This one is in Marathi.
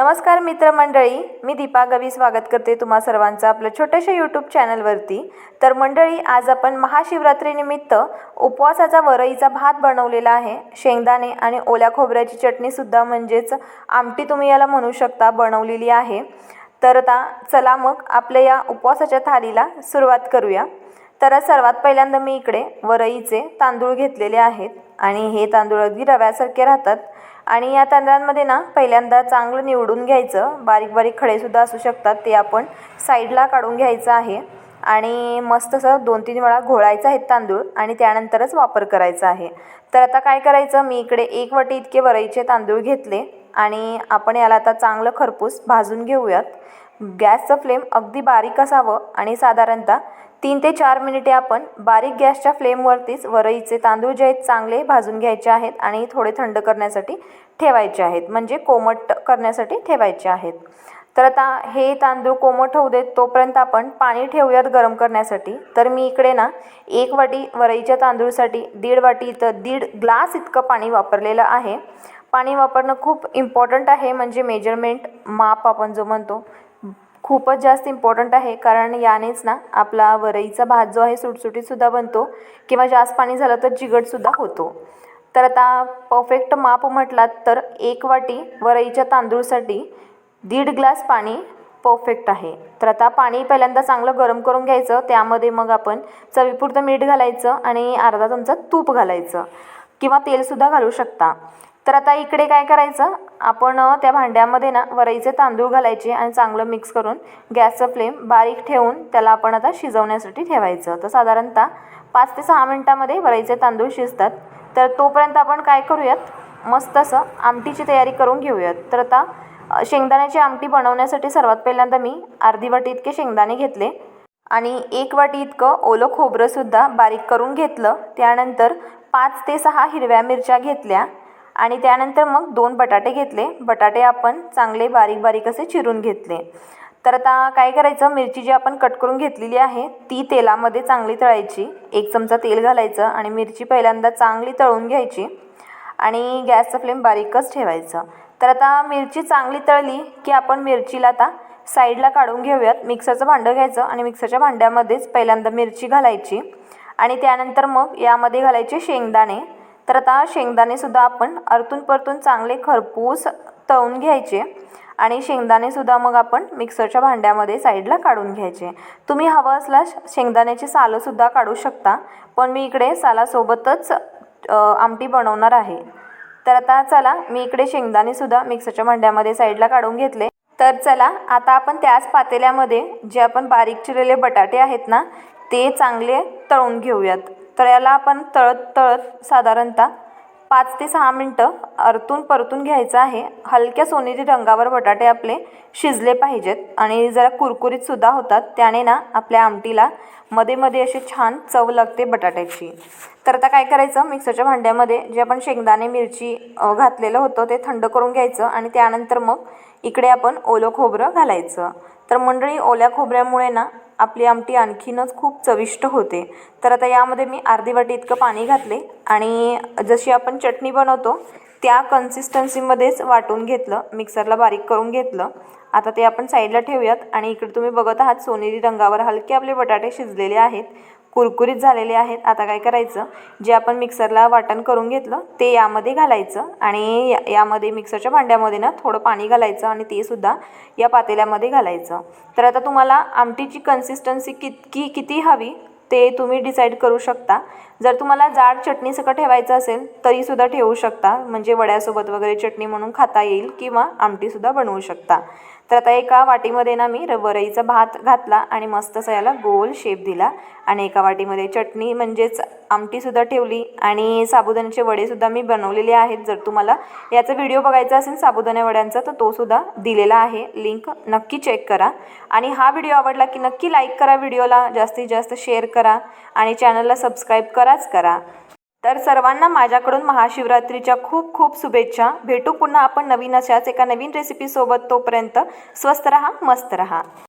नमस्कार मित्रमंडळी मी दीपा गवी स्वागत करते तुम्हा सर्वांचं आपलं छोट्याशा यूट्यूब चॅनलवरती. तर मंडळी आज आपण महाशिवरात्रीनिमित्त उपवासाचा वरईचा भात बनवलेला आहे. शेंगदाणे आणि ओल्या खोबऱ्याची चटणीसुद्धा म्हणजेच आमटी तुम्ही याला म्हणू शकता बनवलेली आहे. तर आता चला मग आपल्या या उपवासाच्या थालीला सुरुवात करूया. तर सर्वात पहिल्यांदा मी इकडे वरईचे तांदूळ घेतलेले आहेत आणि हे तांदूळ अगदी रव्यासारखे राहतात. आणि या तांदळांमध्ये ना पहिल्यांदा चांगलं निवडून घ्यायचं. बारीक बारीक खडेसुद्धा असू शकतात ते आपण साईडला काढून घ्यायचं आहे. आणि मस्त असं दोन तीन वेळा घोळायचं आहे तांदूळ आणि त्यानंतरच वापर करायचा आहे. तर आता काय करायचं? मी इकडे एक वाटी इतके वरईचे तांदूळ घेतले आणि आपण याला आता चांगलं खरपूस भाजून घेऊयात. गॅसचं फ्लेम अगदी बारीक असावं आणि साधारणतः तीन ते चार मिनिटे आपण बारीक गॅसच्या फ्लेमवरतीच वरईचे तांदूळ जे आहेत चांगले भाजून घ्यायचे आहेत आणि थोडे थंड करण्यासाठी ठेवायचे आहेत. म्हणजे कोमट करण्यासाठी ठेवायचे आहेत. तर आता हे तांदूळ कोमट होऊ देत तोपर्यंत आपण पाणी ठेवूयात गरम करण्यासाठी. तर मी इकडे ना एक वाटी वरईच्या तांदूळसाठी दीड वाटी इथं दीड ग्लास इतकं पाणी वापरलेलं आहे. पाणी वापरणं खूप इम्पॉर्टंट आहे. म्हणजे मेजरमेंट माप आपण जो म्हणतो खूपच जास्त इम्पॉर्टंट आहे. कारण यानेच ना आपला वरईचा भात जो आहे सुटसुटीतसुद्धा बनतो किंवा जास्त पाणी झालं तर चिगटसुद्धा होतो. तर आता परफेक्ट माप म्हटलात तर एक वाटी वरईच्या तांदूळसाठी दीड ग्लास पाणी परफेक्ट आहे. तर आता पाणी पहिल्यांदा चांगलं गरम करून घ्यायचं. त्यामध्ये मग आपण चवीपुरतं मीठ घालायचं आणि अर्धा चमचा तूप घालायचं किंवा तेलसुद्धा घालू शकता. तर आता इकडे काय करायचं? आपण त्या भांड्यामध्ये ना वरईचे तांदूळ घालायचे आणि चांगलं मिक्स करून गॅसचं फ्लेम बारीक ठेवून त्याला आपण आता शिजवण्यासाठी ठेवायचं. तर साधारणतः पाच ते सहा मिनटामध्ये वरईचे तांदूळ शिजतात. तर तोपर्यंत आपण काय करूयात? मस्त असं आमटीची तयारी करून घेऊयात. तर आता शेंगदाण्याची आमटी बनवण्यासाठी सर्वात पहिल्यांदा मी अर्धी वाटी इतके शेंगदाणे घेतले आणि एक वाटी इतकं ओलं खोबरंसुद्धा बारीक करून घेतलं. त्यानंतर पाच ते सहा हिरव्या मिरच्या घेतल्या. आणि त्यानंतर मग दोन बटाटे घेतले. बटाटे आपण चांगले बारीक बारीक असे चिरून घेतले. तर आता काय करायचं? मिरची जी आपण कट करून घेतलेली आहे ती तेलामध्ये चांगली तळायची. एक चमचा तेल घालायचं आणि मिरची पहिल्यांदा चांगली तळून घ्यायची आणि गॅसचं फ्लेम बारीकच ठेवायचं. तर आता मिरची चांगली तळली की आपण मिरचीला आता साईडला काढून घेऊयात. मिक्सरचं भांडं घ्यायचं आणि मिक्सरच्या भांड्यामध्येच पहिल्यांदा मिरची घालायची आणि त्यानंतर मग यामध्ये घालायचे शेंगदाणे. तर आता शेंगदाणेसुद्धा आपण अरतून परतून चांगले खरपूस तळून घ्यायचे आणि शेंगदाणेसुद्धा मग आपण मिक्सरच्या भांड्यामध्ये साईडला काढून घ्यायचे. तुम्ही हवं असल्यास शेंगदाण्याची सालंसुद्धा काढू शकता पण मी इकडे सालासोबतच आमटी बनवणार आहे. तर आता चला मी इकडे शेंगदाणेसुद्धा मिक्सरच्या भांड्यामध्ये साईडला काढून घेतले. तर चला आता आपण त्याच पातेल्यामध्ये जे आपण बारीक चिरलेले बटाटे आहेत ना ते चांगले तळून घेऊयात. तर याला आपण तळत तळत साधारणतः पाच ते सहा मिनटं अरतून परतून घ्यायचं आहे. हलक्या सोनेरी रंगावर बटाटे आपले शिजले पाहिजेत आणि जरा कुरकुरीतसुद्धा होतात. त्याने ना आपल्या आमटीला मध्ये मध्ये अशी छान चव लागते बटाट्याची. तर आता काय करायचं? मिक्सरच्या भांड्यामध्ये जे आपण शेंगदाणे मिरची घातलेलं होतं ते थंड करून घ्यायचं आणि त्यानंतर मग इकडे आपण ओलं खोबरं घालायचं. तर मंडळी ओल्या खोबऱ्यामुळे ना आपली आमटी आणखीनच खूप चविष्ट होते. तर आता यामध्ये मी अर्धी वाटी इतकं पाणी घातले आणि जशी आपण चटणी बनवतो त्या कन्सिस्टन्सीमध्येच वाटून घेतलं मिक्सरला बारीक करून घेतलं. आता ते आपण साईडला ठेवूयात आणि इकडे तुम्ही बघत आहात सोनेरी रंगावर हलके आपले बटाटे शिजलेले आहेत. कुरकुरीत झालेले आहेत. आता काय करायचं? जे आपण मिक्सरला वाटण करून घेतलं ते यामध्ये घालायचं आणि यामध्ये मिक्सरच्या भांड्यामध्ये ना थोडं पाणी घालायचं आणि ते सुद्धा या पातेल्यामध्ये घालायचं. तर आता तुम्हाला आमटीची कन्सिस्टन्सी कितकी किती हवी ते तुम्ही डिसाईड करू शकता. जर तुम्हाला जाड चटणीसकट ठेवायचं असेल तरीसुद्धा ठेवू शकता. म्हणजे वड्यासोबत वगैरे चटणी म्हणून खाता येईल किंवा आमटीसुद्धा बनवू शकता. तर आता एका वाटीमध्ये ना मी वरईचा भात घातला आणि मस्त असा याला गोल शेप दिला. आणि एका वाटीमध्ये चटणी म्हणजेच आमटीसुद्धा ठेवली. आणि साबुदाण्याचे वडेसुद्धा मी बनवलेले आहेत. जर तुम्हाला याचा व्हिडिओ बघायचा असेल साबुदाण्या वड्यांचा तर तोसुद्धा दिलेला आहे. लिंक नक्की चेक करा. आणि हा व्हिडिओ आवडला की नक्की लाईक करा व्हिडिओला जास्तीत जास्त शेअर करा. आणि चॅनलला सबस्क्राईब कराच करा. तर सर्वांना माझ्याकडून महाशिवरात्रीच्या खूप खूप शुभेच्छा. भेटू पुन्हा आपण नवीन अशाच एका नवीन रेसिपीसोबत तोपर्यंत स्वस्त रहा मस्त रहा.